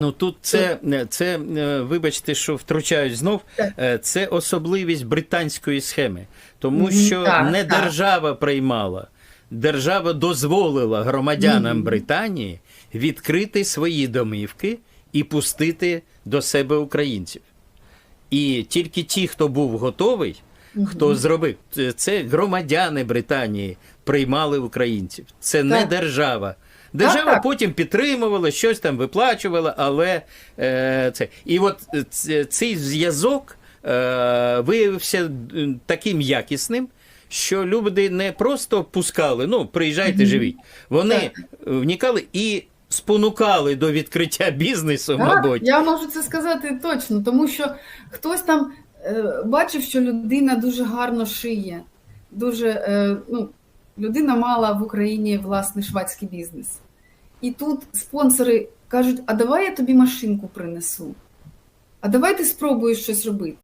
Ну тут це, це, е, вибачте, що втручаюсь знов. Е, Це особливість британської схеми, тому що так, не так. держава приймала, держава дозволила громадянам Британії відкрити свої домівки і пустити до себе українців. І тільки ті, хто був готовий, хто зробив це- громадяни Британії приймали українців. Це не держава. Держава так. потім підтримувала, щось там виплачувала, але е, це. І от е, цей зв'язок е, виявився таким якісним, що люди не просто пускали, ну, приїжджайте, живіть. Вони вникали і спонукали до відкриття бізнесу, Так, мабуть. я можу це сказати точно, тому що хтось там бачив, що людина дуже гарно шиє. Дуже, е, ну, людина мала в Україні власний швадський бізнес. І тут спонсори кажуть: а давай я тобі машинку принесу. А давай ти спробуєш щось робити.